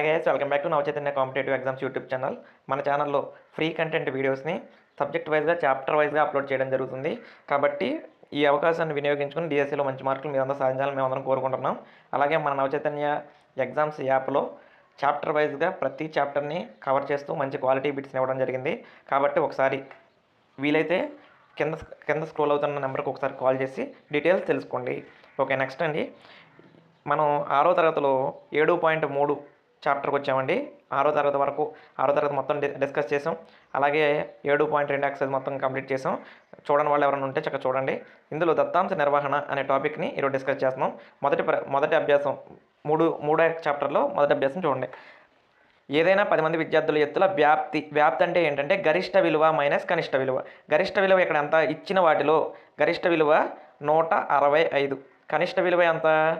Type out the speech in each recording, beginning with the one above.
Hi guys welcome back to Navachaitanya competitive exams YouTube channel మన ఛానల్లో free content వీడియోస్ని subject వైజ్గా chapter వైజ్గా అప్లోడ్ చేయడం జరుగుతుంది. కాబట్టి ఈ అవకాశాన్ని వినియోగించుకుని డిఎస్సిలో మంచి మార్కులు మీరందరూ సాధించాలని మేము అందరం కోరుకుంటున్నాం. అలాగే మన నవచైతన్య ఎగ్జామ్స్ యాప్లో చాప్టర్ వైజ్గా ప్రతి చాప్టర్ని కవర్ చేస్తూ మంచి క్వాలిటీ బిట్స్ని ఇవ్వడం జరిగింది. కాబట్టి ఒకసారి వీలైతే కింద కింద స్క్రోల్ అవుతున్న నెంబర్కి ఒకసారి కాల్ చేసి డీటెయిల్స్ తెలుసుకోండి. ఓకే నెక్స్ట్ అండి. మనం ఆరో తరగతిలో ఏడు పాయింట్ మూడు చాప్టర్కి వచ్చామండి ఆరో తరగతి వరకు ఆరో తరగతి మొత్తం డి- డిస్కస్ చేసాం. అలాగే ఏడు పాయింట్ రెండు ఎక్సైజ్ మొత్తం కంప్లీట్ చేసాం. చూడని వాళ్ళు ఎవరైనా ఉంటే చక్కగా చూడండి. ఇందులో దత్తాంశ నిర్వహణ అనే టాపిక్ని ఈరోజు డిస్కస్ చేస్తున్నాం. మొదటి ప్ర- మొదటి అభ్యాసం మూడు మూడో చాప్టర్లో మొదటి అభ్యాసం చూడండి. ఏదైనా పది మంది విద్యార్థుల ఎత్తుల వ్యాప్తి వ్యాప్తి అంటే ఏంటంటే గరిష్ట విలువ మైనస్ కనిష్ట విలువ. గరిష్ట విలువ ఇక్కడ ఎంత? ఇచ్చిన వాటిలో గరిష్ట విలువ నూట అరవై ఐదు. కనిష్ట విలువ ఎంత?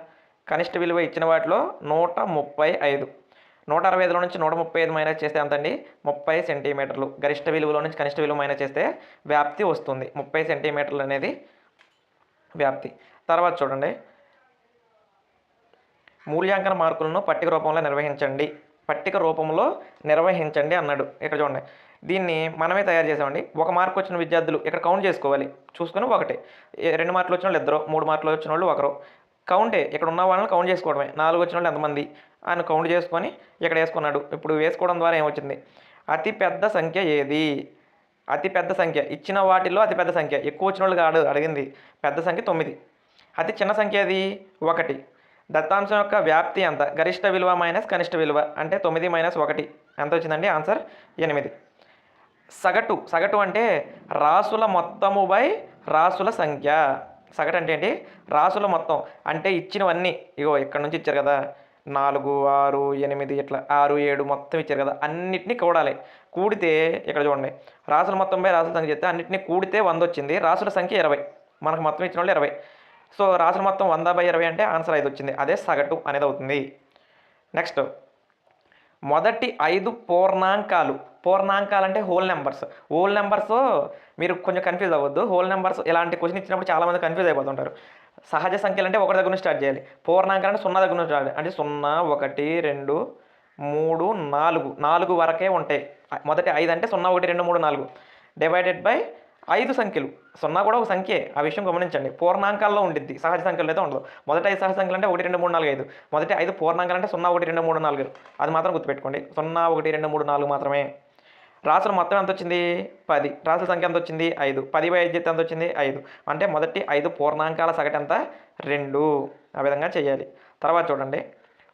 కనిష్ట విలువ ఇచ్చిన వాటిలో నూట ముప్పై ఐదు. నూట అరవై ఐదులో నుంచి నూట ముప్పై ఐదు మైనస్ చేస్తే ఎంత అండి ముప్పై సెంటీమీటర్లు. గరిష్ట విలువలో నుంచి కనిష్ట విలువ మైనస్ చేస్తే వ్యాప్తి వస్తుంది. ముప్పై సెంటీమీటర్లు అనేది వ్యాప్తి. తర్వాత చూడండి. మూల్యాంకన మార్కులను పట్టిక రూపంలో నిర్వహించండి. పట్టిక రూపంలో నిర్వహించండి అన్నాడు. ఇక్కడ చూడండి. దీన్ని మనమే తయారు చేసామండి. ఒక మార్కు వచ్చిన విద్యార్థులు ఇక్కడ కౌంట్ చేసుకోవాలి. చూసుకొని ఒకటే. రెండు మార్కులు వచ్చిన వాళ్ళు ఇద్దరు మూడు మార్కులు వచ్చిన వాళ్ళు ఒకరు. కౌంటే ఇక్కడ ఉన్న వాళ్ళని కౌంట్ చేసుకోవడమే. నాలుగు వచ్చిన వాళ్ళు ఎంతమంది? ఆయన కౌంట్ చేసుకొని ఇక్కడ వేసుకున్నాడు. ఇప్పుడు వేసుకోవడం ద్వారా ఏమొచ్చింది? అతి పెద్ద సంఖ్య ఏది? అతి పెద్ద సంఖ్య. ఇచ్చిన వాటిలో అతి పెద్ద సంఖ్య. ఎక్కువ వచ్చిన వాళ్ళు కాదు అడిగింది. పెద్ద సంఖ్య తొమ్మిది. అతి చిన్న సంఖ్య ఏది? ఒకటి. దత్తాంశం యొక్క వ్యాప్తి ఎంత? గరిష్ట విలువ మైనస్ కనిష్ట విలువ. అంటే తొమ్మిది మైనస్ ఒకటి. ఎంత వచ్చిందండి? ఆన్సర్ ఎనిమిది. సగటు. సగటు అంటే రాసుల మొత్తము బై రాసుల సంఖ్య. సగటు అంటే ఏంటి రాసుల మొత్తం. అంటే ఇచ్చినవన్నీ ఇగో ఇక్కడ నుంచి ఇచ్చారు కదా నాలుగు ఆరు ఎనిమిది ఇట్లా ఆరు ఏడు మొత్తం ఇచ్చారు కదా అన్నిటినీ కూడాలి. కూడితే ఇక్కడ చూడండి రాసుల మొత్తం బై రాసుల సంఖ్య చెప్తే అన్నిటినీ కూడితే వంద వచ్చింది రాసుల సంఖ్య ఇరవై. మనకు మొత్తం ఇచ్చిన వాళ్ళు ఇరవై. సో రాసుల మొత్తం వంద బై ఇరవై అంటే ఆన్సర్ ఐదు వచ్చింది అదే సగటు అనేది అవుతుంది. నెక్స్ట్ మొదటి ఐదు పూర్ణాంకాలు. పూర్ణాంకాలు అంటే హోల్ నెంబర్స్ హోల్ నెంబర్స్ మీరు కొంచెం కన్ఫ్యూజ్ అవ్వద్దు. హోల్ నెంబర్స్ ఇలాంటి క్వశ్చన్ ఇచ్చినప్పుడు చాలామంది కన్ఫ్యూజ్ అయిపోతుంటారు. సహజ సంఖ్యలు అంటే ఒకటి దగ్గర నుంచి స్టార్ట్ చేయాలి. పూర్ణాంకాలు అంటే సున్నా దగ్గర నుంచి స్టార్ట్ అంటే సున్నా ఒకటి రెండు మూడు నాలుగు. నాలుగు వరకే ఉంటాయి. మొదటి ఐదు అంటే సున్నా ఒకటి రెండు మూడు నాలుగు. డివైడెడ్ బై ఐదు సంఖ్యలు. సున్నా కూడా ఒక సంఖ్యే. ఆ విషయం గమనించండి. పూర్ణాంకాల్లో ఉండిద్ది. సహజ సంఖ్యలు అయితే ఉండదు. మొదటి ఐదు సహజ సంఖ్యలు అంటే ఒకటి రెండు మూడు నాలుగు ఐదు. మొదటి ఐదు పూర్ణాంకాలు అంటే సున్నా ఒకటి రెండు మూడు నాలుగు. అది మాత్రం గుర్తుపెట్టుకోండి. సున్నా ఒకటి రెండు మూడు నాలుగు మాత్రమే. రాసులు మొత్తం ఎంత వచ్చింది? పది. రాసుల సంఖ్య ఎంత వచ్చింది? ఐదు. పది బై ఐదు ఎంత వచ్చింది? ఐదు. అంటే మొదటి ఐదు పూర్ణాంకాల సగటు ఎంత? రెండు. ఆ విధంగా చేయాలి. తర్వాత చూడండి.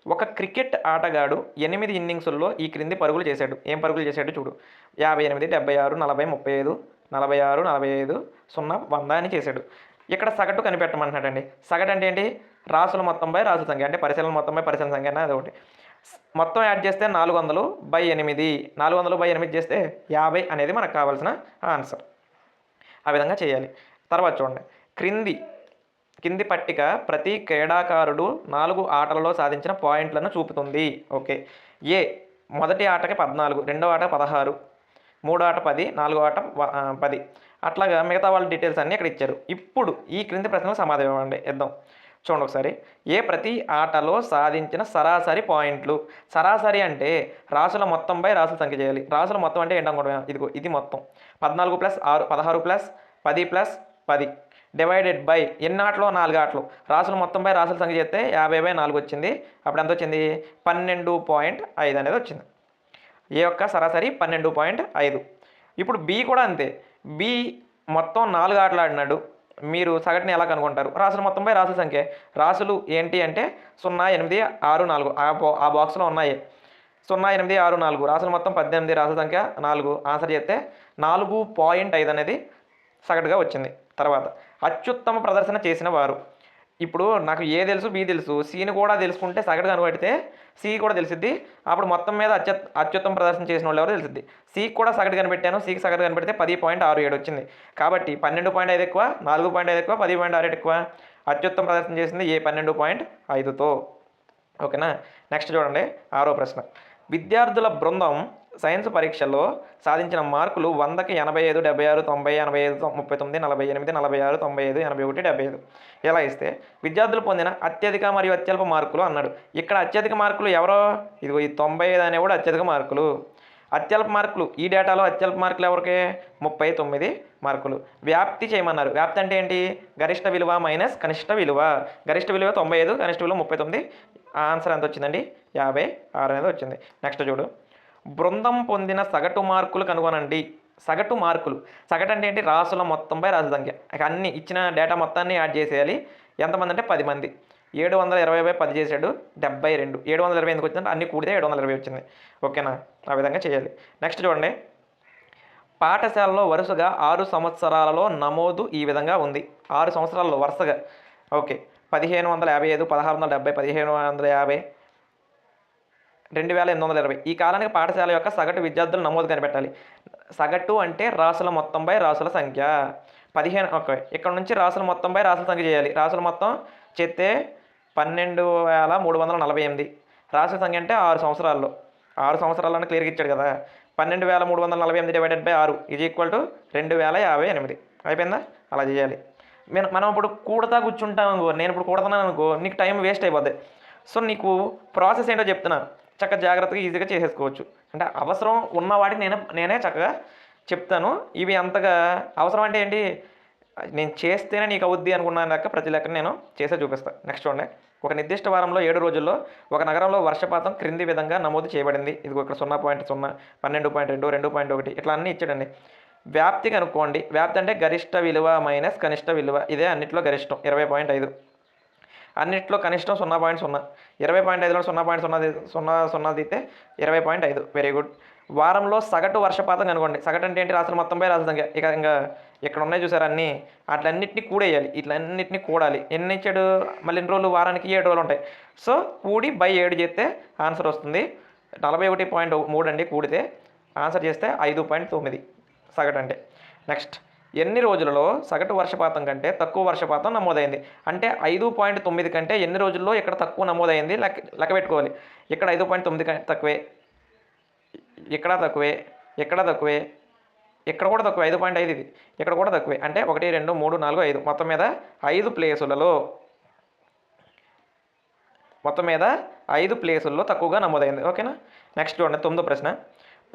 ఒక క్రికెట్ ఆటగాడు ఎనిమిది ఇన్నింగ్సుల్లో ఈ క్రింది పరుగులు చేశాడు. ఏం పరుగులు చేశాడు చూడు. యాభై ఎనిమిది డెబ్బై ఆరు నలభై ముప్పై ఐదు. నలభై ఆరు నలభై ఐదు సున్నా వంద అని చేశాడు. ఇక్కడ సగటు కనిపెట్టమంటున్నాడండి. సగటు అంటే ఏంటి? రాసుల మొత్తం బై రాసుల సంఖ్య. అంటే పరిశీలన మొత్తం బై పరిశీలన సంఖ్య అనేది ఒకటి మొత్తం యాడ్ చేస్తే నాలుగు వందలు బై ఎనిమిది. నాలుగు వందలు బై ఎనిమిది చేస్తే యాభై అనేది మనకు కావాల్సిన ఆన్సర్. ఆ విధంగా చేయాలి. తర్వాత చూడండి. క్రింది కింది పట్టిక ప్రతి క్రీడాకారుడు నాలుగు ఆటలలో సాధించిన పాయింట్లను చూపుతుంది. ఓకే. ఏ మొదటి ఆటకి పద్నాలుగు రెండో ఆట పదహారు. మూడో ఆట పది నాలుగో ఆట పది. అట్లాగా మిగతా వాళ్ళ డీటెయిల్స్ అన్నీ ఇక్కడ ఇచ్చారు. ఇప్పుడు ఈ క్రింది ప్రశ్నలకు సమాధానం ఇవ్వండి. ఇద్దాం. చూడండి ఒకసారి. ఏ ప్రతి ఆటలో సాధించిన సరాసరి పాయింట్లు? సరాసరి అంటే రాసుల మొత్తంపై రాసుల సంఖ్య చేయాలి. రాసుల మొత్తం అంటే ఏంటనుకోవడం ఇదిగో ఇది మొత్తం. పద్నాలుగు ప్లస్ ఆరు పదహారు ప్లస్ పది ప్లస్ పది. డివైడెడ్ బై ఎన్ని ఆటలు? నాలుగు ఆటలు. రాసుల మొత్తం బై రాసుల సంఖ్య చేస్తే యాభై బై నాలుగు వచ్చింది. అప్పుడు ఎంత వచ్చింది? పన్నెండు పాయింట్ ఐదు అనేది వచ్చింది. ఏ యొక్క సరాసరి పన్నెండు పాయింట్ ఐదు. ఇప్పుడు బి కూడా అంతే. బి మొత్తం నాలుగు ఆటలు ఆడినాడు. మీరు సగటుని ఎలా కనుగొంటారు? రాసులు మొత్తంపై రాసుల సంఖ్య. రాసులు ఏంటి అంటే సున్నా ఎనిమిది ఆరు నాలుగు. ఆ బా ఆ బాక్స్లో ఉన్నాయి. సున్నా ఎనిమిది ఆరు నాలుగు. రాసులు మొత్తం పద్దెనిమిది రాసుల సంఖ్య నాలుగు. ఆన్సర్ చేస్తే నాలుగు పాయింట్ ఐదు అనేది సగటుగా వచ్చింది. తర్వాత అత్యుత్తమ ప్రదర్శన చేసిన వారు. ఇప్పుడు నాకు ఏ తెలుసు బి తెలుసు. సిని కూడా తెలుసుకుంటే సగటు కనబడితే సి కూడా తెలిసిద్ది. అప్పుడు మొత్తం మీద అత్యు అత్యుత్తమ ప్రదర్శన చేసిన వాళ్ళు ఎవరో తెలిసిద్ది. సికి కూడా సగటు కనిపెట్టాను. సికి సగటు కనిపెడితే పది పాయింట్ ఆరు ఏడు వచ్చింది. కాబట్టి పన్నెండు పాయింట్ ఐదు ఎక్కువ నాలుగు పాయింట్ ఐదు ఎక్కువ పది పాయింట్ ఆరు ఏడు ఎక్కువ. అత్యుత్తమ ప్రదర్శన చేసింది ఏ పన్నెండు పాయింట్ ఐదుతో. ఓకేనా? నెక్స్ట్ చూడండి. ఆరో ప్రశ్న. విద్యార్థుల బృందం సైన్స్ పరీక్షల్లో సాధించిన మార్కులు వందకి ఎనభై ఐదు డెబ్బై ఆరు తొంభై ఎనభై ఐదు ముప్పై తొమ్మిది నలభై ఎనిమిది నలభై ఆరు తొంభై ఐదు ఎనభై ఒకటి డెబ్బై ఐదు ఇలా ఇస్తే విద్యార్థులు పొందిన అత్యధిక మరియు అత్యల్ప మార్కులు అన్నాడు. ఇక్కడ అత్యధిక మార్కులు ఎవరో? ఇదిగో ఈ తొంభై ఐదు అనేవి కూడా అత్యధిక మార్కులు. అత్యల్ప మార్కులు. ఈ డేటాలో అత్యల్ప మార్కులు ఎవరికి? ముప్పై తొమ్మిది మార్కులు. వ్యాప్తి చేయమన్నారు. వ్యాప్తి అంటే ఏంటి? గరిష్ట విలువ మైనస్ కనిష్ట విలువ. గరిష్ట విలువ తొంభై ఐదు కనిష్ట విలువ ముప్పై తొమ్మిది ఆన్సర్ ఎంత వచ్చిందండి? యాభై ఆరు అనేది వచ్చింది. నెక్స్ట్ చూడు. బృందం పొందిన సగటు మార్కులు కనుగొనండి. సగటు మార్కులు. సగటు అంటే ఏంటి? రాసుల మొత్తంపై రాసుల సంఖ్య. అన్ని ఇచ్చిన డేటా మొత్తాన్ని యాడ్ చేసేయాలి. ఎంతమంది అంటే పది మంది. ఏడు వందల ఇరవై బై పది చేశాడు. డెబ్బై రెండు. ఏడు వందల ఇరవై ఎందుకు వచ్చిందంటే అన్ని కూడితే ఏడు వందల ఇరవై వచ్చింది. ఓకేనా? ఆ విధంగా చేయాలి. నెక్స్ట్ చూడండి. పాఠశాలలో వరుసగా ఆరు సంవత్సరాలలో నమోదు ఈ విధంగా ఉంది. ఆరు సంవత్సరాలలో వరుసగా. ఓకే. పదిహేను వందల యాభై ఐదు పదహారు వందల డెబ్బై పదిహేను వందల యాభై రెండు వేల ఎనిమిది వందల ఇరవై. ఈ కాలానికి పాఠశాల యొక్క సగటు విద్యార్థుల నమోదు కనిపెట్టాలి. సగటు అంటే రాసుల మొత్తంపై రాసుల సంఖ్య. పదిహేను ఓకే. ఇక్కడ నుంచి రాసుల మొత్తంపై రాసుల సంఖ్య చేయాలి. రాసుల మొత్తం చేస్తే పన్నెండు వేల మూడు వందల నలభై ఎనిమిది. రాసుల సంఖ్య అంటే ఆరు సంవత్సరాల్లో. ఆరు సంవత్సరాలను క్లియర్గా ఇచ్చాడు కదా. పన్నెండు వేల మూడు వందల నలభై ఎనిమిది డివైడెడ్ బై ఆరు ఇది ఈక్వల్ టు రెండు వేల యాభై ఎనిమిది. అయిపోయిందా? అలా చేయాలి. నేను మనం ఇప్పుడు కూడతా కూర్చుంటాం అనుకో నేను ఇప్పుడు కూడతాను అనుకో నీకు టైం వేస్ట్ అయిపోద్ది. సో నీకు ప్రాసెస్ ఏంటో చెప్తున్నా. చక్కగా జాగ్రత్తగా ఈజీగా చేసేసుకోవచ్చు. అంటే అవసరం ఉన్న వాటిని నేను నేనే చక్కగా చెప్తాను. ఇవి అంతగా అవసరం అంటే ఏంటి? నేను చేస్తేనే నీకు అవుద్ది అనుకున్నాను లెక్క ప్రతి లెక్క నేను చేసే చూపిస్తాను నెక్స్ట్ చూడండి. ఒక నిర్దిష్ట వారంలో ఏడు రోజుల్లో ఒక నగరంలో వర్షపాతం క్రింది విధంగా నమోదు చేయబడింది. ఇది ఇక్కడ సున్నా పాయింట్ సున్నా పన్నెండు పాయింట్ రెండు రెండు పాయింట్ ఒకటి ఇట్లా అన్నీ ఇచ్చాడండి. వ్యాప్తి కనుక్కోండి వ్యాప్తి అంటే గరిష్ట విలువ మైనస్ కనిష్ట విలువ. ఇదే అన్నిట్లో గరిష్టం. ఇరవై పాయింట్ ఐదు. అన్నింటిలో కనిష్టం సున్నా పాయింట్ సున్నా. ఇరవై పాయింట్ ఐదులో సున్నా పాయింట్ సున్నా సున్నా సున్నా తీస్తే ఇరవై పాయింట్ ఐదు. వెరీ గుడ్ వారంలో సగటు వర్షపాతం కనుకోండి సగటు అంటే ఏంటి? రాసులు మొత్తంపై రాసుల ఇక ఇంకా ఇక్కడ ఉన్నాయి చూసారు అన్నీ? అట్లన్నింటినీ కూడేయాలి. ఇట్లన్నింటినీ కూడాలి. ఎన్ని ఇచ్చాడు? మళ్ళీ ఎన్ని రోజులు? వారానికి ఏడు రోజులు ఉంటాయి. సో కూడి బై ఏడు చేస్తే ఆన్సర్ వస్తుంది. నలభై ఒకటి పాయింట్ మూడు అండి కూడితే. ఆన్సర్ చేస్తే ఐదు పాయింట్ తొమ్మిది సగటు అంటే. నెక్స్ట్ ఎన్ని రోజులలో సగటు వర్షపాతం కంటే తక్కువ వర్షపాతం నమోదైంది? అంటే ఐదు పాయింట్ తొమ్మిది కంటే ఎన్ని రోజుల్లో ఇక్కడ తక్కువ నమోదైంది? లెక్క లెక్క పెట్టుకోవాలి. ఇక్కడ ఐదు పాయింట్ తొమ్మిది తక్కువే. ఇక్కడ తక్కువే. ఇక్కడ తక్కువే. ఇక్కడ కూడా తక్కువ. ఐదు పాయింట్ ఐదు ఇది. ఇక్కడ కూడా తక్కువే. అంటే ఒకటి రెండు మూడు నాలుగు ఐదు. మొత్తం మీద ఐదు ప్లేసులలో మొత్తం మీద ఐదు ప్లేసుల్లో తక్కువగా నమోదైంది. ఓకేనా? నెక్స్ట్ చూడండి. తొమ్మిదో ప్రశ్న.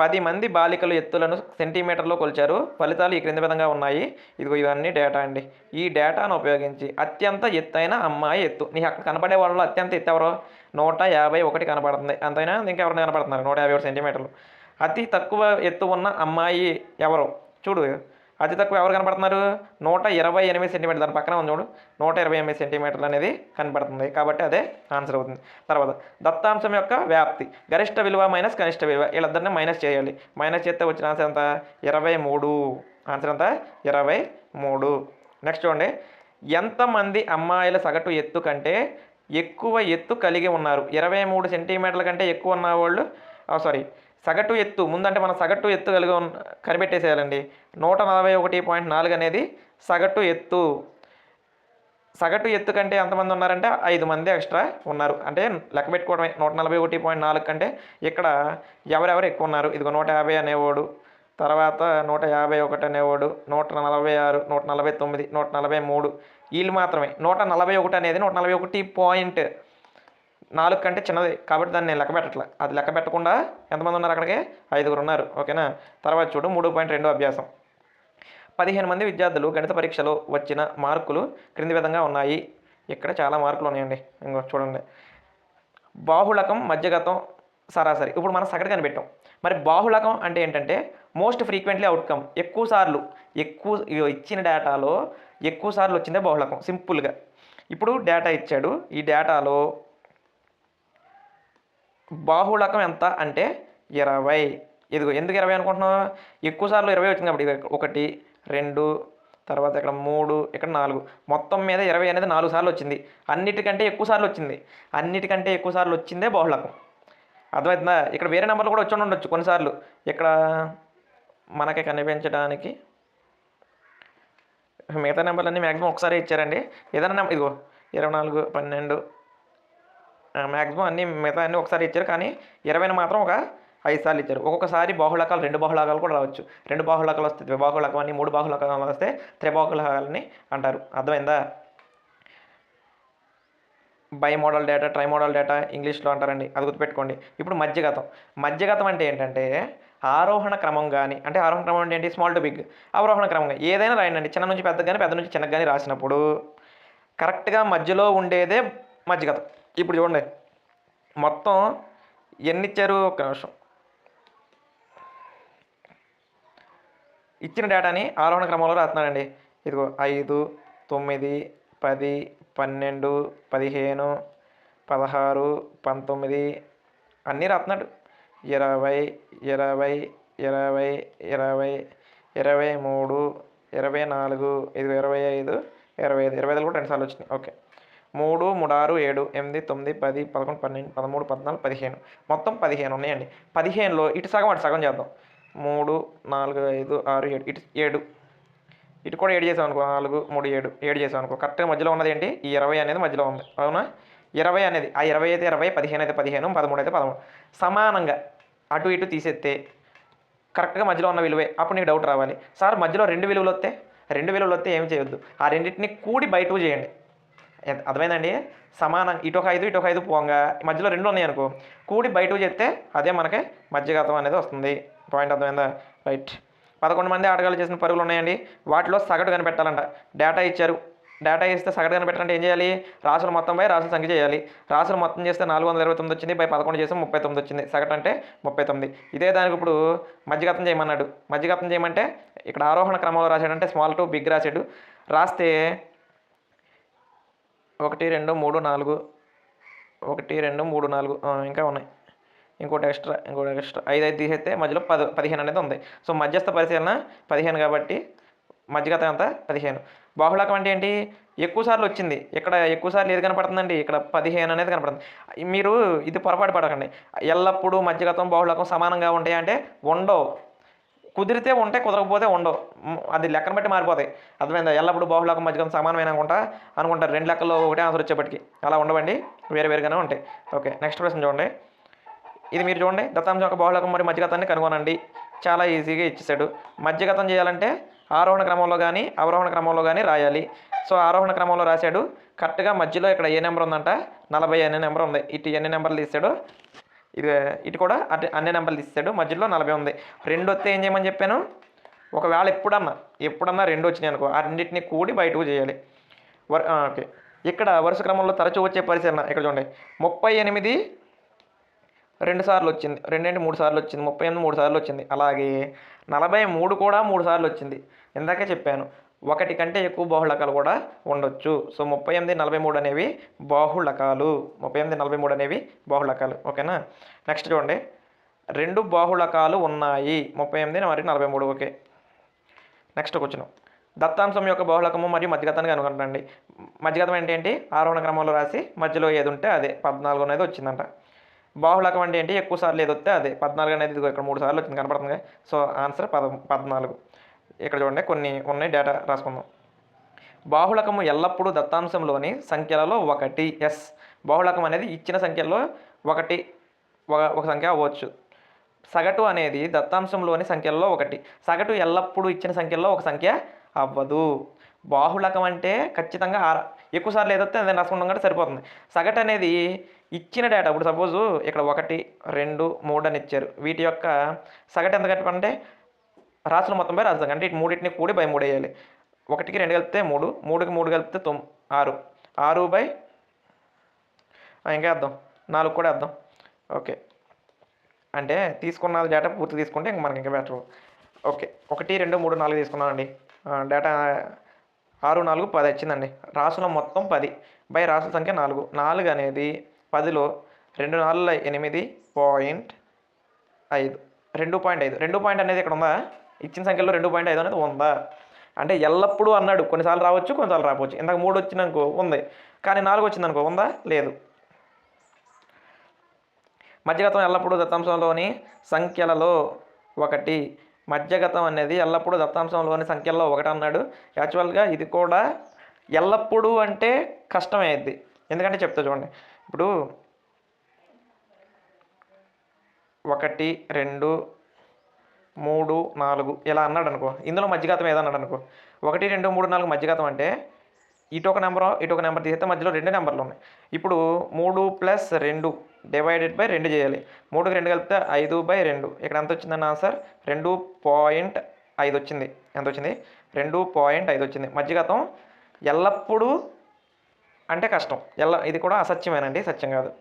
పది మంది బాలికలు ఎత్తులను సెంటీమీటర్లో కొలిచారు. ఫలితాలు ఈ క్రింది విధంగా ఉన్నాయి. ఇదిగో ఇవన్నీ డేటా అండి. ఈ డేటాను ఉపయోగించి అత్యంత ఎత్తైన అమ్మాయి ఎత్తు. నీకు అక్కడ కనపడే వాళ్ళలో అత్యంత ఎత్తు ఎవరో? నూట యాభై ఒకటి కనపడుతుంది అంతైనా? ఇంకెవరైనా కనపడుతున్నారు నూట యాభై ఒకటి సెంటీమీటర్లు. అతి తక్కువ ఎత్తు ఉన్న అమ్మాయి ఎవరు? చూడు. అతి తక్కువ ఎవరు కనపడుతున్నారు? నూట ఇరవై ఎనిమిది సెంటీమీటర్ దాని పక్కన ఉంది చూడు. నూట ఇరవై ఎనిమిది సెంటీమీటర్లు అనేది కనపడుతుంది. కాబట్టి అదే ఆన్సర్ అవుతుంది. తర్వాత దత్తాంశం యొక్క వ్యాప్తి. గరిష్ట విలువ మైనస్ కనిష్ట విలువ. వీళ్ళిద్దరిని మైనస్ చేయాలి. మైనస్ చేస్తే వచ్చిన ఆన్సర్ ఎంత? ఇరవై మూడు. ఆన్సర్ ఎంత? ఇరవై మూడు. నెక్స్ట్ చూడండి. ఎంతమంది అమ్మాయిల సగటు ఎత్తు కంటే ఎక్కువ ఎత్తు కలిగి ఉన్నారు? ఇరవై మూడు సెంటీమీటర్ల కంటే ఎక్కువ ఉన్న వాళ్ళు సారీ సగటు ఎత్తు ముందంటే మనం సగటు ఎత్తు కలిగి కనిపెట్టేసేయాలండి. నూట నలభై ఒకటి పాయింట్ నాలుగు అనేది సగటు ఎత్తు. సగటు ఎత్తు కంటే ఎంతమంది ఉన్నారంటే ఐదు మంది ఎక్స్ట్రా ఉన్నారు. అంటే లెక్క పెట్టుకోవడమే నూట నలభై ఒకటి పాయింట్ నాలుగు కంటే ఇక్కడ ఎవరెవరు ఎక్కువ ఉన్నారు? ఇదిగో నూట యాభై అనేవాడు తర్వాత నూట యాభై ఒకటి అనేవాడు నూట నలభై ఆరు నూట నలభై తొమ్మిది నూట నలభై మూడు. వీళ్ళు మాత్రమే. నూట నలభై ఒకటి అనేది నూట నలభై ఒకటి పాయింట్ నాలుగు కంటే చిన్నది. కాబట్టి దాన్ని నేను లెక్క పెట్టట్లే. అది లెక్క పెట్టకుండా ఎంతమంది ఉన్నారు అక్కడికి? ఐదుగురు ఉన్నారు. ఓకేనా? తర్వాత చూడు మూడు పాయింట్ రెండు అభ్యాసం. పదిహేను మంది విద్యార్థులు గణిత పరీక్షలో వచ్చిన మార్కులు క్రింది విధంగా ఉన్నాయి. ఇక్కడ చాలా మార్కులు ఉన్నాయండి. ఇంకో చూడండి. బాహుళకం మధ్యగతం సరాసరి. ఇప్పుడు మనం సగటు కనిపెట్టాం. మరి బాహుళకం అంటే ఏంటంటే మోస్ట్ ఫ్రీక్వెంట్లీ అవుట్కమ్ ఎక్కువ సార్లు. ఎక్కువ ఇచ్చిన డేటాలో ఎక్కువ సార్లు వచ్చిందే బాహుళకం. సింపుల్గా. ఇప్పుడు డేటా ఇచ్చాడు. ఈ డేటాలో బాహుళకం ఎంత అంటే ఇరవై. ఇదిగో ఎందుకు ఇరవై అనుకుంటున్నావు? ఎక్కువ సార్లు ఇరవై వచ్చింది కాబట్టి ఒకటి రెండు తర్వాత ఇక్కడ మూడు ఇక్కడ నాలుగు. మొత్తం మీద ఇరవై అనేది నాలుగు సార్లు వచ్చింది. అన్నిటికంటే ఎక్కువ సార్లు వచ్చింది. అన్నిటికంటే ఎక్కువ సార్లు వచ్చిందే బాహుళకం. అర్థమవుతుందా? ఇక్కడ వేరే నెంబర్లు కూడా వచ్చి ఉండొచ్చు కొన్నిసార్లు. ఇక్కడ మనకి కనిపించడానికి మిగతా నెంబర్లన్నీ మ్యాక్సిమం ఒకసారి ఇచ్చారండి. ఏదైనా నెంబర్ ఇదిగో ఇరవై నాలుగు పన్నెండు మ్యాక్సిమం అన్ని మిగతా అన్నీ ఒకసారి ఇచ్చారు కానీ ఇరవైని మాత్రం ఒక ఐదు సార్లు ఇచ్చారు. ఒక్కొక్కసారి బాహుళకాలు రెండు బాహుళకాలు కూడా రావచ్చు. రెండు బాహుళకాలు వస్తే ద్విబాహుళకం అని మూడు బాహుళకాలు వస్తే త్రిబాహుళకాలని అంటారు. అర్థమైందా? Bimodal data trimodal data ఇంగ్లీష్లో అంటారండి. అది గుర్తుపెట్టుకోండి. ఇప్పుడు మధ్యగతం. మధ్యగతం అంటే ఏంటంటే ఆరోహణ క్రమం కానీ అంటే ఆరోహణ క్రమం అంటే ఏంటి? Small to big. అవరోహణ క్రమం ఏదైనా రాయండి చిన్న నుంచి పెద్ద కానీ పెద్ద నుంచి చిన్నగా కానీ రాసినప్పుడు కరెక్ట్గా మధ్యలో ఉండేదే మధ్యగతం. ఇప్పుడు చూడండి. మొత్తం ఎన్ని ఇచ్చారు ఒక్క నిమిషం. ఇచ్చిన డేటాని ఆరోహణ క్రమంలో రాస్తున్నాడండి. ఇదిగో ఐదు తొమ్మిది పది పన్నెండు పదిహేను పదహారు పంతొమ్మిది అన్నీ రాస్తున్నాడు. ఇరవై ఇరవై ఇరవై ఇరవై ఇరవై మూడు ఇరవై నాలుగు ఇది ఇరవై ఐదు ఇరవై ఐదు ఇరవై ఐదు కూడా రెండుసార్లు వచ్చినాయి. ఓకే. మూడు మూడు ఆరు ఏడు ఎనిమిది తొమ్మిది పది పదకొండు పన్నెండు పదమూడు పద్నాలుగు పదిహేను. మొత్తం పదిహేను ఉన్నాయండి. పదిహేనులో ఇటు సగం అటు సగం చేద్దాం. మూడు నాలుగు ఐదు ఆరు ఏడు ఇటు ఏడు. ఇటు కూడా ఏడు చేసాం అనుకో నాలుగు మూడు ఏడు ఏడు చేసాం అనుకో. కరెక్ట్గా మధ్యలో ఉన్నది ఏంటి? ఈ ఇరవై అనేది మధ్యలో ఉంది. అవునా? ఇరవై అనేది ఆ ఇరవై అయితే ఇరవై పదిహేను అయితే పదిహేను పదమూడు అయితే పదమూడు. సమానంగా అటు ఇటు తీసేస్తే కరెక్ట్గా మధ్యలో ఉన్న విలువే. అప్పుడు నీకు డౌట్ రావాలి. సార్ మధ్యలో రెండు విలువలు వస్తే? రెండు విలువలు వస్తే ఏం చేయొద్దు. ఆ రెండింటిని కూడి బయట చేయండి. అర్థమైందండి? సమానం. ఇటు ఒక ఐదు ఇటు ఒక ఐదు పోగా. మధ్యలో రెండు ఉన్నాయి అనుకో. కూడి బయట చెప్తే అదే మనకి మధ్యగతం అనేది వస్తుంది. పాయింట్ అర్థమైందా? రైట్. పదకొండు మంది ఆటగాళ్ళు చేసిన పరుగులు ఉన్నాయండి. వాటిలో సగటు కనిపెట్టాలంట. డేటా ఇచ్చారు. డేటా ఇస్తే సగటు కనిపెట్టాలంటే ఏం చేయాలి? రాసులు మొత్తం బై రాసుల సంఖ్య చేయాలి. రాసులు మొత్తం చేస్తే నాలుగు వందల ఇరవై తొమ్మిది వచ్చింది బై పదకొండు చేస్తే ముప్పై తొమ్మిది వచ్చింది. సగటు అంటే ముప్పై తొమ్మిది. ఇదే దానికి ఇప్పుడు మధ్యగతం చేయమన్నాడు. మధ్యగతం చేయమంటే ఇక్కడ ఆరోహణ క్రమంలో రాశాడంటే స్మాల్ టు బిగ్ రాశాడు. రాస్తే ఒకటి రెండు మూడు నాలుగు. ఒకటి రెండు మూడు నాలుగు. ఇంకా ఉన్నాయి. ఇంకోటి ఎక్స్ట్రా ఇంకోటి ఎక్స్ట్రా. ఐదు ఐదు తీసేస్తే మధ్యలో పది పదిహేను అనేది ఉంది. సో మధ్యస్థ పరిశీలన పదిహేను కాబట్టి మధ్యగతం అంతా పదిహేను. బాహుళకం అంటే ఏంటి? ఎక్కువ సార్లు వచ్చింది. ఇక్కడ ఎక్కువ సార్లు ఏది కనపడుతుందండి? ఇక్కడ పదిహేను అనేది కనపడుతుంది. మీరు ఇది పొరపాటు పడకండి. ఎల్లప్పుడూ మధ్యగతం బాహుళకం సమానంగా ఉంటాయంటే ఉండవు. కుదిరితే ఉంటే కుదరకపోతే ఉండవు. అది లెక్కను బట్టి మారిపోతాయి. అర్థమైందా? ఎల్లప్పుడు బాహుళకం మధ్యకం సమానమైన అనుకుంటా? అనుకుంటారు. రెండు లెక్కల్లో ఒకటే ఆన్సర్ వచ్చేప్పటికి. అలా ఉండవండి. వేరు వేరుగానే ఉంటాయి. ఓకే నెక్స్ట్ ప్రశ్న చూడండి. ఇది మీరు చూడండి. దత్తాంశం యొక్క బహుళకం మరియు మధ్యగతాన్ని కనుగొనండి. చాలా ఈజీగా ఇచ్చేసాడు మధ్యగతం చేయాలంటే ఆరోహణ క్రమంలో కానీ అవరోహణ క్రమంలో కానీ రాయాలి. సో ఆరోహణ క్రమంలో రాశాడు. కరెక్ట్గా మధ్యలో ఇక్కడ ఏ నెంబర్ ఉందంట? నలభై అనే నెంబర్ ఉంది. ఇటు ఎన్ని నెంబర్లు తీసాడు ఇది ఇటు కూడా అటు అన్ని నెంబర్లు తీసాడు మధ్యలో నలభై ఉంది. రెండు వస్తే ఏం చేయమని చెప్పాను? ఒకవేళ ఎప్పుడన్నా ఎప్పుడన్నా రెండు వచ్చినాయి అనుకో ఆ కూడి బయటకు చేయాలి. వర్ ఓకే. ఇక్కడ వరుస క్రమంలో తరచూ వచ్చే పరిశీలన ఇక్కడ చూడండి. ముప్పై ఎనిమిది రెండు సార్లు వచ్చింది. రెండేంటి? మూడు సార్లు వచ్చింది. ముప్పై ఎనిమిది మూడు సార్లు వచ్చింది. అలాగే నలభై మూడు కూడా మూడు సార్లు వచ్చింది. ఇందాకే చెప్పాను. ఒకటి కంటే ఎక్కువ బాహుళకాలు కూడా ఉండొచ్చు. సో ముప్పై ఎనిమిది నలభై మూడు అనేవి బాహుళకాలు. ముప్పై ఎనిమిది నలభై మూడు అనేవి బాహుళకాలు. ఓకేనా? నెక్స్ట్ చూడండి. రెండు బాహుళకాలు ఉన్నాయి. ముప్పై ఎనిమిది మరియు నలభై మూడు. ఓకే. Next question. దత్తాంశం యొక్క బహుళకము మరియు మధ్యగతాన్ని కనుగొనండి మధ్యగతం అంటే ఏంటి? ఆరోహణ క్రమంలో రాసి మధ్యలో ఏది ఉంటే అదే. పద్నాలుగు అనేది వచ్చిందంట. బాహుళకం అంటే ఏంటి? ఎక్కువ సార్లు ఏది వస్తే అదే. పద్నాలుగు అనేది ఇదిగో ఇక్కడ మూడు సార్లు వచ్చింది. కనపడుతుంది సో ఆన్సర్ పద పద్నాలుగు. ఇక్కడ చూడండి కొన్ని ఉన్నాయి డేటా రాసుకుందాం. బాహుళకము ఎల్లప్పుడూ దత్తాంశంలోని సంఖ్యలలో ఒకటి ఎస్ బాహుళకం అనేది ఇచ్చిన సంఖ్యలో ఒకటి ఒక ఒక సంఖ్య అవ్వచ్చు. సగటు అనేది దత్తాంశంలోని సంఖ్యల్లో ఒకటి. సగటు ఎల్లప్పుడూ ఇచ్చిన సంఖ్యల్లో ఒక సంఖ్య అవ్వదు. బాహుళకం అంటే ఖచ్చితంగా ఆర- ఎక్కువ సార్లు ఏదైతే అదే రాసుకుంటాం కంటే సరిపోతుంది. సగటు అనేది ఇచ్చిన డేటా ఇప్పుడు సపోజు ఇక్కడ ఒకటి రెండు మూడు అని ఇచ్చారు. వీటి యొక్క సగటు ఎంత కట్టమంటే రాసులు మొత్తం పై రాస్తాం. అంటే ఇటు మూడింటిని కూడి బై మూడు వేయాలి. ఒకటికి రెండు కలిపితే మూడు మూడుకి మూడు కలిపితే తొమ్ ఆరు. ఆరు బై ఇంకా వేద్దాం. నాలుగు కూడా వేద్దాం. ఓకే. అంటే తీసుకున్న డేటా పూర్తి తీసుకుంటే ఇంక మనకి ఇంకా బెటర్. ఓకే. ఒకటి రెండు మూడు నాలుగు తీసుకున్నామండి. డేటా ఆరు నాలుగు పది వచ్చిందండి. రాసుల మొత్తం పది. బై రాసుల సంఖ్య నాలుగు. నాలుగు అనేది పదిలో రెండు నాలుగు ఎనిమిది పాయింట్ ఐదు. రెండు పాయింట్ ఐదు. రెండు పాయింట్ అనేది ఇక్కడ ఉందా? ఇచ్చిన సంఖ్యలో రెండు పాయింట్ ఐదు అనేది ఉందా? అంటే ఎల్లప్పుడూ అన్నాడు కొన్నిసార్లు రావచ్చు కొన్నిసార్లు రావచ్చు ఇందాక మూడు వచ్చిందనుకో ఉంది. కానీ నాలుగు వచ్చిందనుకో ఉందా? లేదు. మధ్యగతం ఎల్లప్పుడూ దత్తాంశంలోని సంఖ్యలలో ఒకటి. మధ్యగతం అనేది ఎల్లప్పుడూ దత్తాంశంలోని సంఖ్యల్లో ఒకటి అన్నాడు. యాక్చువల్గా ఇది కూడా ఎల్లప్పుడూ అంటే కష్టమైద్ది ఎందుకంటే చెప్తా చూడండి. ఇప్పుడు ఒకటి రెండు మూడు నాలుగు ఇలా అన్నాడు అనుకో ఇందులో మధ్యఘాతం ఏదన్నాడు అనుకో ఒకటి రెండు మూడు నాలుగు మధ్యఘాతం అంటే ఇటు ఒక నెంబర్ ఇటు ఒక నెంబర్ తీస్తే మధ్యలో రెండు నెంబర్లు ఉన్నాయి. ఇప్పుడు మూడు ప్లస్ రెండు డివైడెడ్ బై రెండు చేయాలి. మూడుకి రెండు కలిపితే ఐదు బై రెండు. ఇక్కడ ఎంత వచ్చిందన్న ఆన్సర్ రెండు పాయింట్ ఐదు వచ్చింది. ఎంత వచ్చింది? రెండు పాయింట్ ఐదు వచ్చింది. మధ్యఘాతం ఎల్లప్పుడూ అంటే కష్టం. ఎల్ల ఇది కూడా అసత్యమేనండి సత్యం కాదు.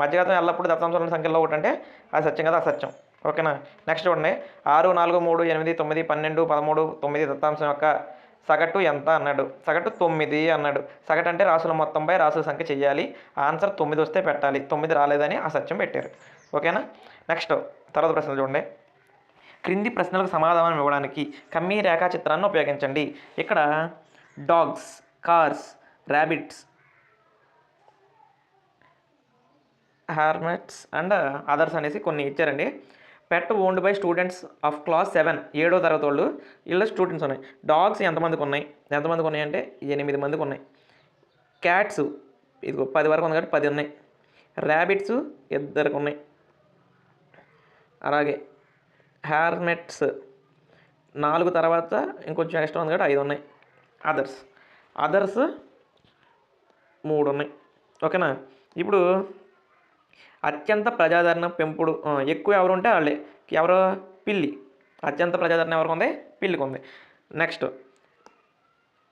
మధ్యఘాతం ఎల్లప్పుడూ దత్తాంశాల సంఖ్యలో ఒకటి అంటే అది సత్యం కాదు అసత్యం. ఓకేనా? నెక్స్ట్ చూడండి. ఆరు నాలుగు మూడు ఎనిమిది తొమ్మిది పన్నెండు పదమూడు తొమ్మిది దత్తాంశం యొక్క సగటు ఎంత అన్నాడు. సగటు తొమ్మిది అన్నాడు. సగటు అంటే రాసుల మొత్తంపై రాసుల సంఖ్య చేయాలి ఆన్సర్ తొమ్మిది వస్తే పెట్టాలి. తొమ్మిది రాలేదని అసత్యం పెట్టారు. ఓకేనా? నెక్స్ట్ తర్వాత ప్రశ్న చూడండి. క్రింది ప్రశ్నలకు సమాధానం ఇవ్వడానికి కమ్మీ రేఖాచిత్రాన్ని ఉపయోగించండి. ఇక్కడ డాగ్స్ కార్స్ ర్యాబిట్స్ హార్మెట్స్ అండ్ అదర్స్ అనేసి కొన్ని ఇచ్చారండి. Pet owned by students of class seven ఏడో తరగతి వాళ్ళు ఇళ్ళ స్టూడెంట్స్ ఉన్నాయి. డాగ్స్ ఎంతమందికి ఉన్నాయి? ఎంతమందికి ఉన్నాయి అంటే ఎనిమిది మందికి ఉన్నాయి. క్యాట్స్ ఇదిగో పది వరకు ఉంది కాబట్టి పది ఉన్నాయి. ర్యాబిట్స్ ఇద్దరికి ఉన్నాయి. అలాగే హ్యార్మెట్స్ నాలుగు తర్వాత ఇంకొంచెం ఎక్స్ట్రా ఉంది కాబట్టి ఐదు ఉన్నాయి. అదర్స్ అదర్స్ మూడు ఉన్నాయి. ఓకేనా? ఇప్పుడు అత్యంత ప్రజాదరణ పెంపుడు ఎక్కువ ఎవరు ఉంటే వాళ్ళే. ఎవరు? పిల్లి. అత్యంత ప్రజాదరణ ఎవరికి ఉంది పిల్లికి ఉంది నెక్స్ట్.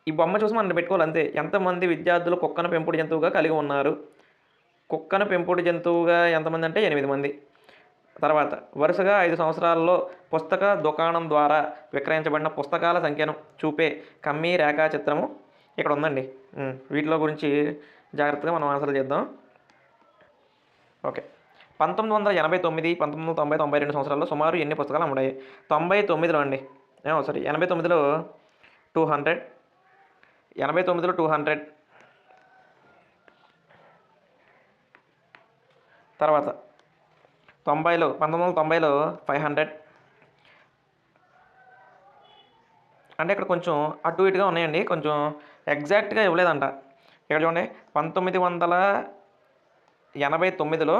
ఈ బొమ్మ చూసి మనం పెట్టుకోవాలి అంతే. ఎంతమంది విద్యార్థులు కుక్కను పెంపుడు జంతువుగా కలిగి ఉన్నారు? కుక్కను పెంపుడు జంతువుగా ఎంతమంది అంటే ఎనిమిది మంది. తర్వాత వరుసగా ఐదు సంవత్సరాల్లో పుస్తక దుకాణం ద్వారా విక్రయించబడిన పుస్తకాల సంఖ్యను చూపే కమ్మీ రేఖాచిత్రము ఇక్కడ ఉందండి వీటిలో గురించి జాగ్రత్తగా మనం ఆన్సర్ చేద్దాం. ఓకే. పంతొమ్మిది వందల ఎనభై తొమ్మిది పంతొమ్మిది వందల తొంభై తొంభై రెండు సంవత్సరాల్లో సుమారు ఎన్ని పుస్తకాలు అమ్ముడాయి? తొంభై తొమ్మిదిలో అండి. సారీ ఎనభై తొమ్మిదిలో టూ హండ్రెడ్ ఎనభై తొమ్మిదిలో టూ హండ్రెడ్ తర్వాత తొంభైలో పంతొమ్మిది వందల తొంభైలో ఫైవ్ హండ్రెడ్. అంటే ఇక్కడ కొంచెం అటు ఇటుగా ఉన్నాయండి కొంచెం ఎగ్జాక్ట్గా ఇవ్వలేదంట. ఇక్కడ చూడండి పంతొమ్మిది వందల ఎనభై తొమ్మిదిలో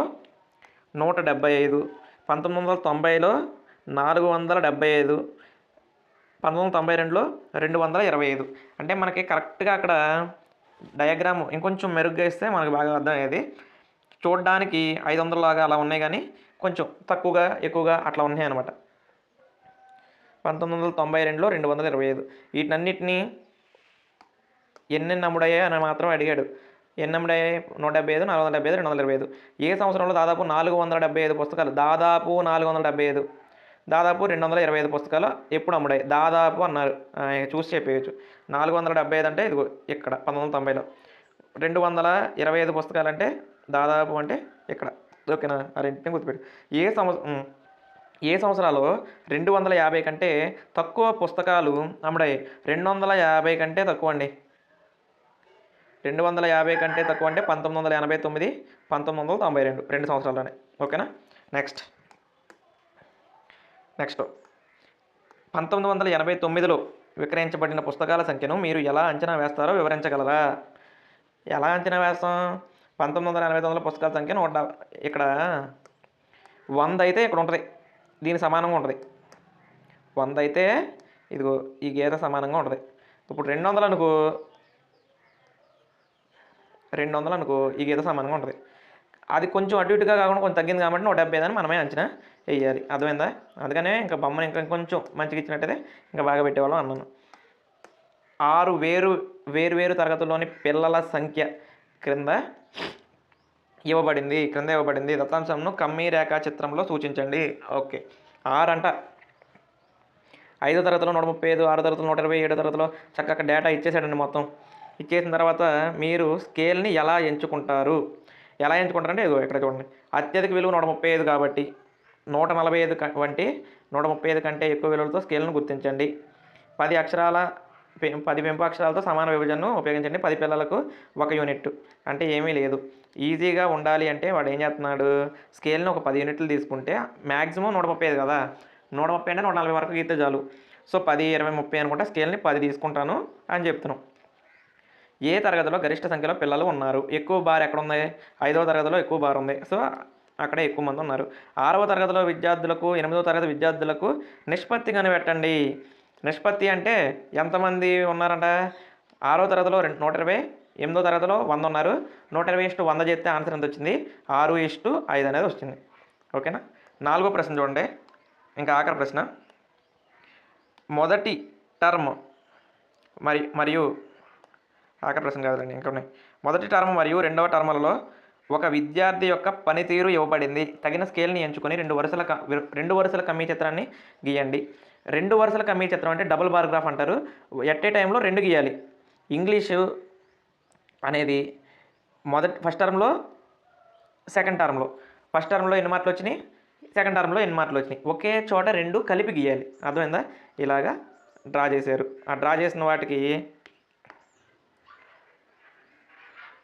నూట డెబ్భై ఐదు పంతొమ్మిది వందల తొంభైలో నాలుగు వందల డెబ్భై ఐదు పంతొమ్మిది వందల తొంభై రెండులో రెండు వందల ఇరవై ఐదు అంటే మనకి కరెక్ట్గా అక్కడ డయాగ్రామ్ ఇంకొంచెం మెరుగ్గా ఇస్తే మనకు బాగా అర్థమయ్యేది. చూడడానికి ఐదు వందలలాగా అలా ఉన్నాయి కానీ కొంచెం తక్కువగా ఎక్కువగా అట్లా ఉన్నాయి అనమాట పంతొమ్మిది వందల తొంభై రెండులో రెండు వందల ఇరవై ఐదు వీటన్నిటిని ఎన్ని నమ్ముడయ్యాయి అని మాత్రం అడిగాడు. ఎన్ని నూట డెబ్బై ఐదు నాలుగు వందల డెబ్బై ఐదు రెండు వందల ఇరవై ఐదు. ఏ సంవత్సరంలో దాదాపు నాలుగు వందల డెబ్బై ఐదు పుస్తకాలు? దాదాపు నాలుగు వందల డెబ్బై ఐదు. దాదాపు రెండు వందల ఇరవై ఐదు పుస్తకాలు ఎప్పుడు అమ్ముడాయి? దాదాపు అన్నారు. చూసి చెప్పేయచ్చు. నాలుగు వందల డెబ్బై ఐదు అంటే ఇదిగో ఇక్కడ పంతొమ్మిది వందల తొంభైలో. రెండు వందల ఇరవై ఐదు పుస్తకాలు అంటే దాదాపు అంటే ఇక్కడ. ఓకేనా? ఆ రెండింటిని గుర్తుపెట్టు. ఏ సంవత్సరం ఏ సంవత్సరాలు రెండు వందల యాభై కంటే తక్కువ పుస్తకాలు అమ్ముడాయి? రెండు వందల యాభై కంటే తక్కువ అండి. రెండు వందల యాభై కంటే తక్కువ అంటే పంతొమ్మిది వందల ఎనభై తొమ్మిది పంతొమ్మిది వందల తొంభై రెండు రెండు సంవత్సరాలనే ఓకేనా? నెక్స్ట్ నెక్స్ట్ పంతొమ్మిది వందల ఎనభై తొమ్మిదిలో విక్రయించబడిన పుస్తకాల సంఖ్యను మీరు ఎలా అంచనా వేస్తారో వివరించగలరా? ఎలా అంచనా వేస్తాం? పంతొమ్మిది వందల ఎనభై తొమ్మిదిలో పుస్తకాల సంఖ్య నూట ఇక్కడ వంద అయితే ఇక్కడ ఉంటుంది. దీని సమానంగా ఉంటుంది. వంద అయితే ఇదిగో ఈ గీత సమానంగా ఉంటుంది. ఇప్పుడు రెండు వందలు అనుకో రెండు వందలు అనుకో ఈ గీత సమానంగా ఉంటుంది. అది కొంచెం అటు ఇటుగా కాకుండా కొంచెం తగ్గింది కాబట్టి నూట డెబ్బై అని మనమే అంచనా వేయాలి. అర్థమైందా? అందుకనే ఇంకా బొమ్మను ఇంకా కొంచెం మంచిగా ఇచ్చినట్టయితే ఇంకా బాగా పెట్టేవాళ్ళం అన్నాను. ఆరు వేరు వేరు వేరు తరగతుల్లోని పిల్లల సంఖ్య క్రింద ఇవ్వబడింది క్రింద ఇవ్వబడింది. దత్తాంశంను కమ్మీ రేఖాచిత్రంలో సూచించండి. ఓకే. ఆరు అంట ఐదో తరగతిలో నూట ముప్పై ఐదు ఆరో తరగతిలో నూట ఇరవై ఏడో తరగతిలో చక్కగా డేటా ఇచ్చేసాడండి మొత్తం. ఇచ్చేసిన తర్వాత మీరు స్కేల్ని ఎలా ఎంచుకుంటారు? ఎలా ఎంచుకుంటారంటే ఇదిగో ఇక్కడ చూడండి. అత్యధిక విలువ నూట ముప్పై ఐదు కాబట్టి నూట నలభై ఐదు వంటి నూట ముప్పై ఐదు కంటే ఎక్కువ విలువలతో స్కేల్ను గుర్తించండి. పది అక్షరాల పది పెంపు అక్షరాలతో సమాన విభజనను ఉపయోగించండి. పది పిల్లలకు ఒక యూనిట్. అంటే ఏమీ లేదు. ఈజీగా ఉండాలి అంటే వాడు ఏం చేస్తున్నాడు? స్కేల్ని ఒక పది యూనిట్లు తీసుకుంటే మ్యాక్సిమం నూట ముప్పై ఐదు కదా? నూట ముప్పై అంటే నూట నలభై వరకు గీతే చాలు. సో పది ఇరవై ముప్పై అనుకుంటే స్కేల్ని పది తీసుకుంటాను అని చెప్తున్నాం. ఏ తరగతిలో గరిష్ట సంఖ్యలో పిల్లలు ఉన్నారు? ఎక్కువ బార్ ఎక్కడ ఉంది ఐదవ తరగతిలో ఎక్కువ బార్ ఉంది. సో అక్కడే ఎక్కువ మంది ఉన్నారు. ఆరవ తరగతిలో విద్యార్థులకు ఎనిమిదవ తరగతి విద్యార్థులకు నిష్పత్తి కనిపెట్టండి. నిష్పత్తి అంటే ఎంతమంది ఉన్నారంట? ఆరో తరగతిలో రెండు నూట ఇరవై ఎనిమిదో తరగతిలో వంద ఉన్నారు. నూట ఇరవై ఇష్టు వంద చేస్తే ఆన్సర్ ఎంత వచ్చింది? ఆరు ఇష్టు ఐదు అనేది వచ్చింది. ఓకేనా? నాలుగో ప్రశ్న చూడండి. ఇంకా ఆఖరి ప్రశ్న. మొదటి టర్మ్ మరి మరియు ఆఖరి ప్రశ్న కాదండి ఇంకా ఉన్నాయి. మొదటి టర్మ్ మరియు రెండవ టర్మ్లలో ఒక విద్యార్థి యొక్క పనితీరు ఇవ్వబడింది. తగిన స్కేల్ని ఎంచుకొని రెండు వరుసల రెండు వరుసల కమ్మీ చిత్రాన్ని గీయండి. రెండు వరుసల కమ్మీ చిత్రం అంటే డబుల్ బార్గ్రాఫ్ అంటారు. ఎట్ ఏ టైంలో రెండు గీయాలి. ఇంగ్లీషు అనేది మొదటి ఫస్ట్ టర్మ్లో సెకండ్ టర్మ్లో. ఫస్ట్ టర్మ్లో ఎన్ని మార్కులు వచ్చినాయి? సెకండ్ టర్మ్లో ఎన్ని మార్కులు వచ్చినాయి? ఒకే చోట రెండు కలిపి గీయాలి. అర్థమైందా? ఇలాగా డ్రా చేశారు. ఆ డ్రా చేసిన వాటికి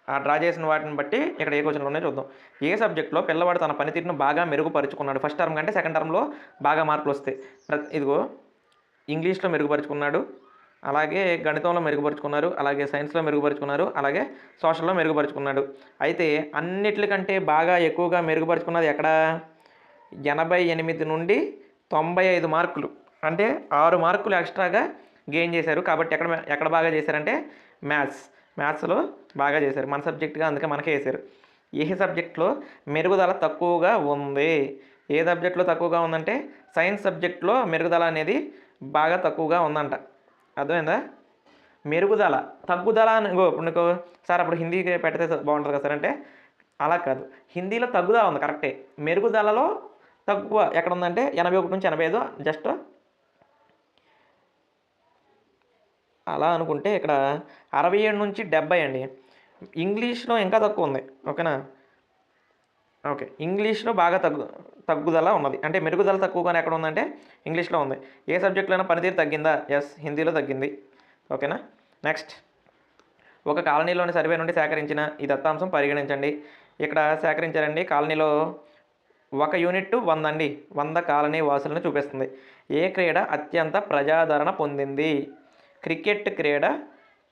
ఆ డ్రా చేసిన వాటిని బట్టి ఇక్కడ ఏ క్వశ్చన్లు ఉన్నాయో చూద్దాం. ఏ సబ్జెక్ట్లో పిల్లవాడు తన పనితీరును బాగా మెరుగుపరుచుకున్నాడు? ఫస్ట్ టర్మ్ కంటే సెకండ్ టర్మ్లో బాగా మార్కులు వస్తాయి. ఇదిగో ఇంగ్లీష్లో మెరుగుపరుచుకున్నాడు అలాగే గణితంలో మెరుగుపరుచుకున్నారు అలాగే సైన్స్లో మెరుగుపరుచుకున్నారు అలాగే సోషల్లో మెరుగుపరుచుకున్నాడు. అయితే అన్నిటికంటే బాగా ఎక్కువగా మెరుగుపరుచుకున్నది ఎక్కడ? ఎనభై ఎనిమిది నుండి తొంభై ఐదు మార్కులు. అంటే ఆరు మార్కులు ఎక్స్ట్రాగా గెయిన్ చేశారు. కాబట్టి ఎక్కడ ఎక్కడ బాగా చేశారంటే మ్యాథ్స్. మ్యాథ్స్లో బాగా చేశారు. మన సబ్జెక్ట్గా అందుకే మనకే వేశారు ఏ సబ్జెక్ట్లో మెరుగుదల తక్కువగా ఉంది? ఏ సబ్జెక్ట్లో తక్కువగా ఉందంటే సైన్స్ సబ్జెక్ట్లో మెరుగుదల అనేది బాగా తక్కువగా ఉందంట. అర్థమైందా? మెరుగుదల తగ్గుదల అని ఇప్పుడు నీకు సార్ అప్పుడు హిందీకి పెడితే బాగుంటుంది కదా సార్ అంటే అలా కాదు. హిందీలో తగ్గుదల ఉంది కరెక్టే. మెరుగుదలలో తక్కువ ఎక్కడ ఉందంటే ఎనభై ఒకటి నుంచి ఎనభై ఐదు జస్ట్ అలా అనుకుంటే ఇక్కడ అరవై ఏడు నుంచి డెబ్బై అండి. ఇంగ్లీష్లో ఇంకా తక్కువ ఉంది. ఓకేనా? ఓకే. ఇంగ్లీష్లో బాగా తగ్గు తగ్గుదల ఉన్నది. అంటే మెరుగుదల తక్కువగానే ఎక్కడ ఉందంటే ఇంగ్లీష్లో ఉంది. ఏ సబ్జెక్టులోనైనా పనితీరు తగ్గిందా? ఎస్ హిందీలో తగ్గింది. ఓకేనా? నెక్స్ట్ ఒక కాలనీలోని సర్వే నుండి సేకరించిన ఈ దత్తాంశం పరిగణించండి. ఇక్కడ సేకరించారండి. కాలనీలో ఒక యూనిట్ వంద అండి. వంద కాలనీ వాసులను చూపిస్తుంది. ఏ క్రీడ అత్యంత ప్రజాదరణ పొందింది? క్రికెట్ క్రీడ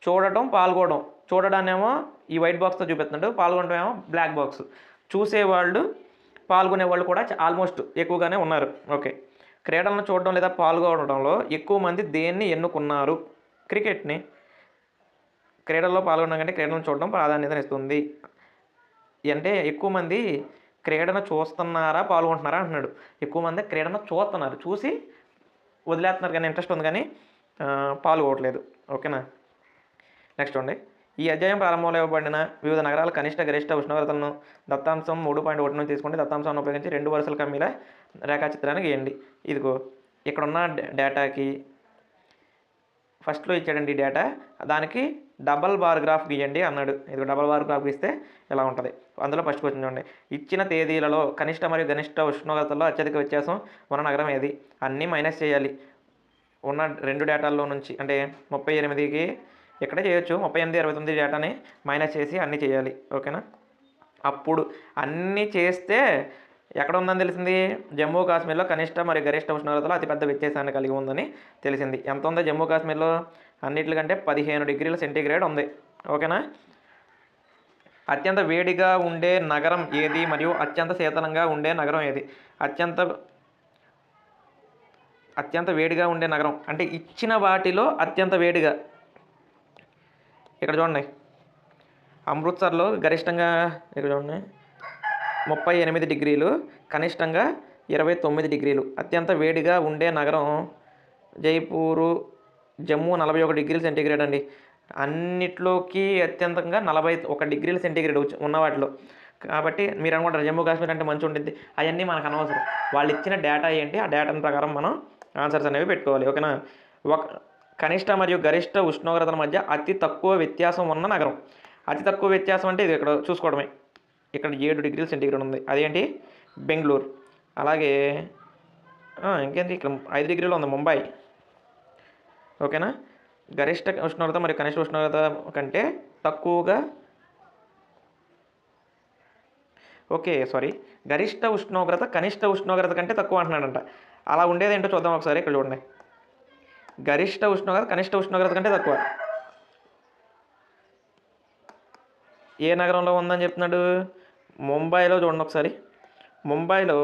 చూడటం పాల్గొనడం. చూడడానేమో ఈ వైట్ బాక్స్తో చూపిస్తున్నాడు పాల్గొనడం ఏమో బ్లాక్ బాక్స్. చూసేవాళ్ళు పాల్గొనే వాళ్ళు కూడా ఆల్మోస్ట్ ఎక్కువగానే ఉన్నారు. ఓకే. క్రీడలను చూడడం లేదా పాల్గొనడంలో ఎక్కువ మంది దేన్ని ఎన్నుకున్నారు? క్రికెట్ని. క్రీడల్లో పాల్గొనడం కంటే క్రీడలను చూడడం ప్రాధాన్యతనిస్తుంది అంటే ఎక్కువ మంది క్రీడను చూస్తున్నారా పాల్గొంటున్నారా అంటున్నాడు. ఎక్కువ మంది క్రీడను చూస్తున్నారు. చూసి వదిలేస్తున్నారు కానీ ఇంట్రెస్ట్ ఉంది కానీ పాల్గొవట్లేదు ఓకేనా? నెక్స్ట్ అండి ఈ అధ్యాయం ప్రారంభంలో ఇవ్వబడిన వివిధ నగరాల కనిష్ట గరిష్ట ఉష్ణోగ్రతలను దత్తాంశం మూడు పాయింట్ ఒకటి నుంచి తీసుకుంటే దత్తాంశాన్ని ఉపయోగించి రెండు వరుసల కమ్మీల రేఖాచిత్రాన్ని గీయండి. ఇదిగో ఇక్కడున్న ఉన్న డేటాకి ఫస్ట్లో ఇచ్చాడండి డేటా. దానికి డబల్ బార్ గ్రాఫ్ గీయండి అన్నాడు. ఇది డబల్ బార్ గ్రాఫ్ గీస్తే ఎలా ఉంటుంది. అందులో ఫస్ట్ క్వశ్చన్ చూడండి. ఇచ్చిన తేదీలలో కనిష్ట మరియు గరిష్ట ఉష్ణోగ్రతలో అత్యధిక వ్యత్యాసం ఉన్న నగరం ఏది? అన్నీ మైనస్ చేయాలి. ఉన్న రెండు డేటాల్లో నుంచి అంటే ముప్పై ఎనిమిదికి ఇక్కడే చేయొచ్చు? ముప్పై ఎనిమిది ఇరవై తొమ్మిది డేటాని మైనస్ చేసి అన్నీ చేయాలి. ఓకేనా? అప్పుడు అన్నీ చేస్తే ఎక్కడ ఉందని తెలిసింది? జమ్మూ కాశ్మీర్లో కనిష్ట మరియు గరిష్ట ఉష్ణోగ్రతలో అతిపెద్ద వ్యత్యాసాన్ని కలిగి ఉందని తెలిసింది. ఎంత ఉందో జమ్మూ కాశ్మీర్లో? అన్నిటికంటే పదిహేను డిగ్రీల సెంటీగ్రేడ్ ఉంది. ఓకేనా? అత్యంత వేడిగా ఉండే నగరం ఏది? మరియు అత్యంత శీతలంగా ఉండే నగరం ఏది? అత్యంత అత్యంత వేడిగా ఉండే నగరం. అంటే ఇచ్చిన వాటిలో అత్యంత వేడిగా. ఇక్కడ చూడండి. అమృత్సర్లో గరిష్టంగా ఇక్కడ చూడండి. ముప్పై ఎనిమిది డిగ్రీలు కనిష్టంగా ఇరవై తొమ్మిది డిగ్రీలు. అత్యంత వేడిగా ఉండే నగరం జైపూరు జమ్మూ నలభై ఒక డిగ్రీల సెంటీగ్రేడ్ అండి. అన్నిట్లోకి అత్యంతంగా నలభై ఒక డిగ్రీల సెంటీగ్రేడ్ ఉన్న వాటిలో. కాబట్టి మీరు అనుకుంటారు జమ్మూ కాశ్మీర్ అంటే మంచి ఉంటుంది. అవన్నీ మనకు అనవసరం. వాళ్ళు ఇచ్చిన డేటా ఏంటి? ఆ డేటా ప్రకారం మనం ఆన్సర్స్ అనేవి పెట్టుకోవాలి ఓకేనా? ఒక కనిష్ట మరియు గరిష్ట ఉష్ణోగ్రతల మధ్య అతి తక్కువ వ్యత్యాసం ఉన్న నగరం. అతి తక్కువ వ్యత్యాసం అంటే ఇది ఇక్కడ చూసుకోవడమే. ఇక్కడ ఏడు డిగ్రీలు సెంటీగ్రేడ్ ఉంది. అదేంటి? బెంగళూరు. అలాగే ఇంకేంటి? ఇక్కడ ఐదు డిగ్రీలు ఉంది ముంబై. ఓకేనా? గరిష్ట ఉష్ణోగ్రత మరియు కనిష్ట ఉష్ణోగ్రత కంటే తక్కువగా ఓకే సారీ. గరిష్ట ఉష్ణోగ్రత కనిష్ట ఉష్ణోగ్రత కంటే తక్కువ అంటున్నాడంట. అలా ఉండేది ఏంటో చూద్దాం ఒకసారి ఇక్కడ చూడండి. గరిష్ట ఉష్ణోగ్రత కనిష్ట ఉష్ణోగ్రత కంటే తక్కువ. ఏ నగరంలో ఉందని చెప్తున్నాడు? ముంబైలో చూడండి ఒకసారి. ముంబైలో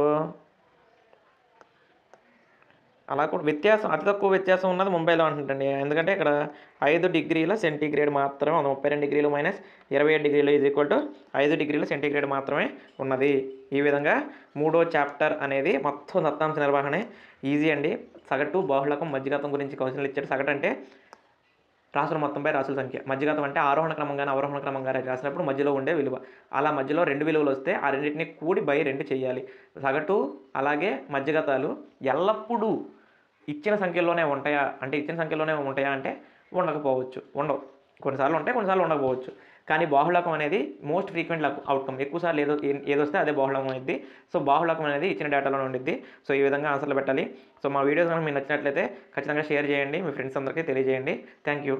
అలా కూడా వ్యత్యాసం అతి తక్కువ వ్యత్యాసం ఉన్నది ముంబైలో అంటుంటండి. ఎందుకంటే ఇక్కడ ఐదు డిగ్రీల సెంటీగ్రేడ్ మాత్రమే ముప్పై రెండు డిగ్రీలు మైనస్ ఇరవై ఏడు డిగ్రీలు ఈజ్ ఈక్వల్ టు ఐదు డిగ్రీల సెంటీగ్రేడ్ మాత్రమే ఉన్నది. ఈ విధంగా మూడో చాప్టర్ అనేది మొత్తం దత్తాంశ నిర్వహణ ఈజీ అండి. సగటు బాహుళకం మధ్యగతం గురించి క్వశ్చన్లు ఇచ్చాడు సగటు అంటే రాసుల మొత్తంపై రాసుల సంఖ్య. మధ్యగతం అంటే ఆరోహణ క్రమంగానే అవరోహణ క్రమంగా రాసినప్పుడు మధ్యలో ఉండే విలువ. అలా మధ్యలో రెండు విలువలు వస్తే ఆ రెండింటిని కూడి బై రెండు చేయాలి. సగటు అలాగే మధ్యగతాలు ఎల్లప్పుడూ ఇచ్చిన సంఖ్యలోనే ఉంటాయా? అంటే ఇచ్చిన సంఖ్యలోనే ఉంటాయా అంటే ఉండకపోవచ్చు. ఉండవు. కొన్నిసార్లు ఉంటాయి కొన్నిసార్లు ఉండకపోవచ్చు. కానీ బాహుళకం అనేది మోస్ట్ ఫ్రీక్వెంట్ అవుట్కమ్ ఎక్కువసార్లు ఏదో ఏ- ఏదొస్తే అదే బాహుళకం అయింది సో బాహుళకం అనేది ఇచ్చిన డేటాలో ఉండిద్ది. సో ఈ విధంగా ఆన్సర్లు పెట్టాలి. సో మా వీడియోస్ కనుక మీకు నచ్చినట్లయితే ఖచ్చితంగా షేర్ చేయండి. మీ ఫ్రెండ్స్ అందరికీ తెలియజేయండి. Thank you